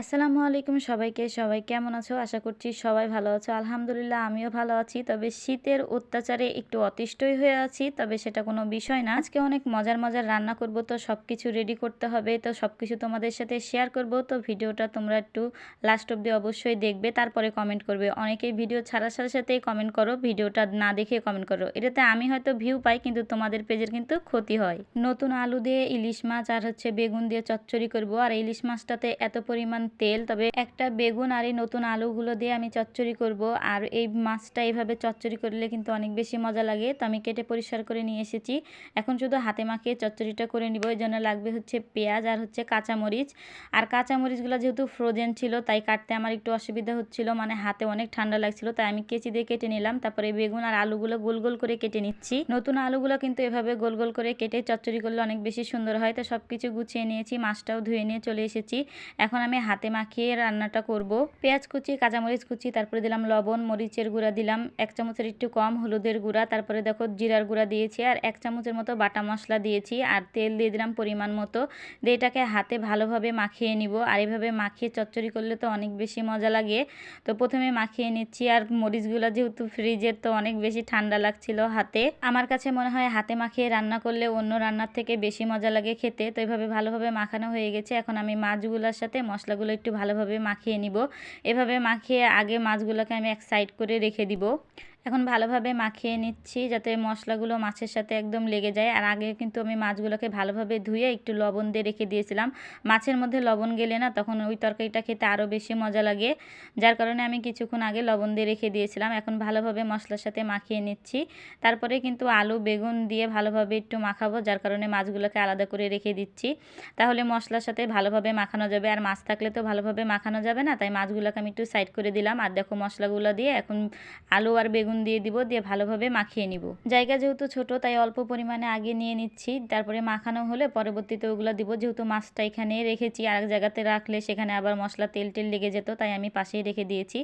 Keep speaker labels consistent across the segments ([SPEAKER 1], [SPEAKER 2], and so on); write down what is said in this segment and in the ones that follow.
[SPEAKER 1] আসসালামু আলাইকুম সবাইকে। সবাই কেমন আছো? আশা করছি সবাই ভালো আছো। আলহামদুলিল্লাহ, আমিও ভালো আছি। তবে শীতের অত্যাচারে একটু অতিষ্ঠই হয়ে আছি, তবে সেটা কোনো বিষয় না। আজকে অনেক মজার মজার রান্না করব, তো সব কিছু রেডি করতে হবে। তো সব কিছু তোমাদের সাথে শেয়ার করব। তো ভিডিওটা তোমরা একটু লাস্ট অব্দি অবশ্যই দেখবে, তারপরে কমেন্ট করবে। অনেকেই ভিডিও ছাড়ার সাথে সাথেই কমেন্ট করো, ভিডিওটা না দেখে কমেন্ট করো। এটাতে আমি হয়তো ভিউ পাই, কিন্তু তোমাদের পেজের কিন্তু ক্ষতি হয়। নতুন আলু দিয়ে ইলিশ মাছ আর হচ্ছে বেগুন দিয়ে চচ্চড়ি করব। আর ইলিশ মাছটাতে এত পরিমাণ তেল, তবে একটা বেগুন আর এই নতুন আলুগুলো দিয়ে আমি চচ্চড়ি করব। আর এই মাছটা এইভাবে চচ্চড়ি করলে কিন্তু অনেক বেশি মজা লাগে। তো আমি কেটে পরিষ্কার করে নিয়ে এসেছি। এখন শুধু হাতে মাখিয়ে চচ্চড়িটা করে নিব। এই জন্য লাগবে হচ্ছে পেঁয়াজ আর হচ্ছে কাঁচামরিচ। আর কাঁচামরিচগুলো যেহেতু ফ্রোজেন ছিল, তাই কাটতে আমার একটু অসুবিধা হচ্ছিল। মানে হাতে অনেক ঠান্ডা লাগছিল, তাই আমি কেচি দিয়ে কেটে নিলাম। তারপরে বেগুন আর আলুগুলো গোল গোল করে কেটে নিচ্ছি। নতুন আলুগুলো কিন্তু এভাবে গোল গোল করে কেটে চচ্চড়ি করলে অনেক বেশি সুন্দর হয়। তো সব কিছু গুছিয়ে নিয়েছি, মাছটাও ধুয়ে নিয়ে চলে এসেছি। এখন আমি হাতে মাখিয়ে রান্নাটা করব। পেঁয়াজ কুচি, কাঁচামরিচ কুচি, তারপরে দিলাম লবণ, মরিচের গুঁড়া দিলাম, এক চামচের একটু কম হলুদের গুঁড়া, তারপরে দেখো জিরার গুঁড়া দিয়েছি আর এক চামচের মতো বাটা মশলা দিয়েছি আর তেল দিয়ে দিলাম পরিমাণ মতো। দিয়ে এটাকে হাতে ভালোভাবে মাখিয়ে নিব আর এইভাবে মাখিয়ে চচ্চড়ি করলে তো অনেক বেশি মজা লাগে। তো প্রথমে মাখিয়ে নিচ্ছি আর মরিচগুলো যেহেতু ফ্রিজের তো অনেক বেশি ঠান্ডা লাগছিল হাতে। আমার কাছে মনে হয় হাতে মাখিয়ে রান্না করলে অন্য রান্নার থেকে বেশি মজা লাগে খেতে। তো এইভাবে ভালোভাবে মাখানো হয়ে গেছে। এখন আমি মাছগুলোর সাথে মশলাগুলো একটু ভালোভাবে মাখিয়ে নিব। এভাবে মাখিয়ে আগে মাছগুলোকে আমি এক সাইড করে রেখে দিব। এখন ভালোভাবে মাখিয়ে নিচ্ছি যাতে মশলাগুলো মাছের সাথে একদম লেগে যায়। আর আগে কিন্তু আমি মাছগুলোকে ভালোভাবে ধুয়ে একটু লবণ দিয়ে রেখে দিয়েছিলাম। মাছের মধ্যে লবণ গেলে না তখন ওই তরকারিটা খেতে আরও বেশি মজা লাগে। যার কারণে আমি কিছুক্ষণ আগে লবণ দিয়ে রেখে দিয়েছিলাম। এখন ভালোভাবে মশলার সাথে মাখিয়ে নিচ্ছি। তারপরে কিন্তু আলু, বেগুন দিয়ে ভালোভাবে একটু মাখাবো, যার কারণে মাছগুলোকে আলাদা করে রেখে দিচ্ছি। তাহলে মশলার সাথে ভালোভাবে মাখানো যাবে। আর মাছ থাকলে তো ভালোভাবে মাখানো যাবে না, তাই মাছগুলোকে আমি একটু সাইড করে দিলাম। আর দেখো মশলাগুলো দিয়ে এখন আলু আর বেগুন বেগুন দিয়ে দিব, দিয়ে ভালোভাবে মাখিয়ে নিব। জায়গা যেহেতু ছোট, তাই অল্প পরিমাণে আগে নিয়ে নিচ্ছি। তারপরে মাখানো হলে পরবর্তীতে ওগুলো দিব। যেহেতু মাছটা এখানে রেখেছি আর এক জায়গাতে রাখলে সেখানে আবার মশলা, তেল টেল লেগে যেত, তাই আমি পাশেই রেখে দিয়েছি।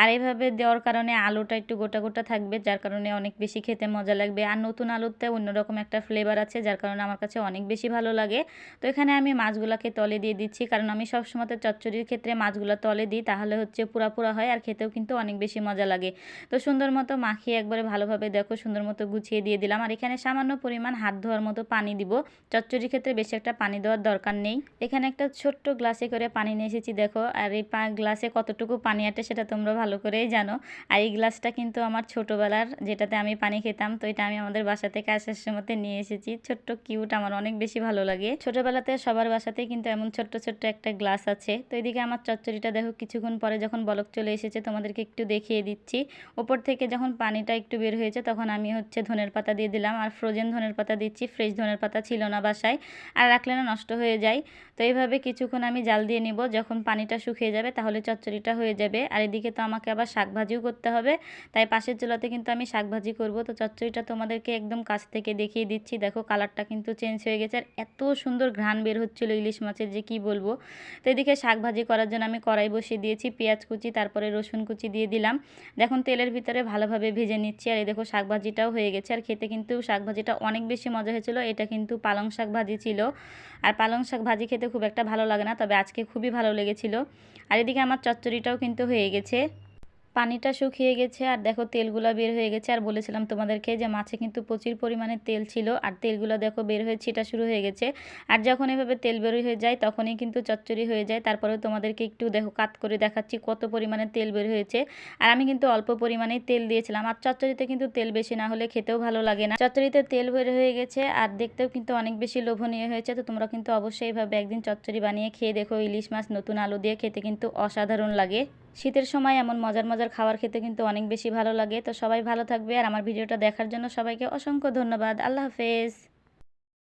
[SPEAKER 1] আর এইভাবে দেওয়ার কারণে আলুটা একটু গোটা গোটা থাকবে, যার কারণে অনেক বেশি খেতে মজা লাগবে। আর নতুন আলুতে অন্যরকম একটা ফ্লেভার আছে, যার কারণে আমার কাছে অনেক বেশি ভালো লাগে। তো এখানে আমি মাছগুলোকে তলে দিয়ে দিচ্ছি, কারণ আমি সবসময় চচ্চড়ির ক্ষেত্রে মাছগুলো তলে দিই, তাহলে হচ্ছে পুরা পুরা হয়, আর খেতেও কিন্তু অনেক বেশি মজা লাগে। তো সুন্দর মতো মাখিয়ে একবারে ভালোভাবে দেখো সুন্দর মতো গুছিয়ে দিয়ে দিলাম। আর এখানে সামান্য পরিমাণ হাত ধোয়ার মতো পানি দিব। চচ্চড়ি ক্ষেত্রে বেশি একটা পানি দেওয়ার দরকার নেই। এখানে একটা ছোট্ট গ্লাসে করে পানি নিয়ে এসেছি দেখো। আর এই গ্লাসে কতটুকু পানি আটে সেটা তোমরা ভালো করেই জানো। আর এই গ্লাসটা কিন্তু আমার ছোটোবেলার যেটাতে আমি পানি খেতাম, তো এটা আমি আমাদের বাসা থেকে আসার সময় নিয়ে এসেছি। ছোট্ট কিউট, আমার অনেক বেশি ভালো লাগে। ছোটোবেলাতে সবার বাসাতে কিন্তু এমন ছোট্ট ছোট্ট একটা গ্লাস আছে। তো এদিকে আমার চচ্চড়িটা দেখো কিছুক্ষণ পরে যখন বলক চলে এসেছে, তোমাদেরকে একটু দেখিয়ে দিচ্ছি। ওপর থেকে যখন পানিটা একটু বের হয়েছে তখন আমি হচ্ছে ধনের পাতা দিয়ে দিলাম। আর ফ্রোজেন ধনের পাতা দিচ্ছি ফ্রেশ ধনের পাতা ছিল না বাসায়। আর রাখলে না নষ্ট হয়ে যায়। তো এইভাবে কিছুক্ষণ আমি জাল দিয়ে নিব। যখন পানিটা শুকিয়ে যাবে তাহলে চচ্চড়িটা হয়ে যাবে। আর এদিকে তো আমাকে আবার শাক ভাজিও করতে হবে। তাই পাশের চুলাতে কিন্তু আমি শাক ভাজি করব। তো চচ্চড়িটা তোমাদেরকে একদম কাছ থেকে দেখিয়ে দিচ্ছি। দেখো কালারটা কিন্তু চেঞ্জ হয়ে গেছে। আর এত সুন্দর ঘ্রাণ বের হচ্ছিল ইলিশ মাছের যে কি বলব। তো এদিকে শাক ভাজি করার জন্য আমি কড়াই বসিয়ে দিয়েছি, পেঁয়াজ কুচি, তারপরে রসুন কুচি দিয়ে দিলাম। দেখুন তেলের ভিতরে ভালোভাবে ভেজে নিচ্ছি। আর এই দেখো শাক ভাজিটাও হয়ে গেছে। আর খেতে কিন্তু শাক ভাজিটা অনেক বেশি মজা হয়েছিল। এটা কিন্তু পালং শাক ভাজি ছিল। আর পালং শাক ভাজি খেতে খুব একটা ভালো লাগে না, তবে আজকে খুবই ভালো লেগেছিল। আর এদিকে আমার চচ্চড়িটাও কিন্তু হয়ে গেছে। পানিটা শুকিয়ে গেছে আর দেখো তেলগুলো বের হয়ে গেছে। আর বলেছিলাম তোমাদেরকে যে মাছে কিন্তু প্রচুর পরিমাণে তেল ছিল আর তেলগুলো দেখো বের হয়ে ছিটা শুরু হয়ে গেছে। আর যখন এভাবে তেল বের হয়ে যায় তখনই কিন্তু চচ্চড়ি হয়ে যায়। তারপরেও তোমাদেরকে একটু দেখো কাত করে দেখাচ্ছি কত পরিমাণে তেল বের হয়েছে। আর আমি কিন্তু অল্প পরিমাণেই তেল দিয়েছিলাম। আর চচ্চড়িতে কিন্তু তেল বেশি না হলে খেতেও ভালো লাগে না। চচ্চড়িতে তেল বের হয়ে গেছে আর দেখতেও কিন্তু অনেক বেশি লোভনীয় হয়েছে। তো তোমরা কিন্তু অবশ্যই এভাবে একদিন চচ্চড়ি বানিয়ে খেয়ে দেখো ইলিশ মাছ নতুন আলু দিয়ে খেতে কিন্তু অসাধারণ লাগে। শীতের সময় এমন মজার মজার খাবার খেতে কিন্তু অনেক বেশি ভালো লাগে। তো সবাই ভালো থাকবে আর আমার ভিডিওটা দেখার জন্য সবাইকে অসংখ্য ধন্যবাদ। আল্লাহ হাফেজ।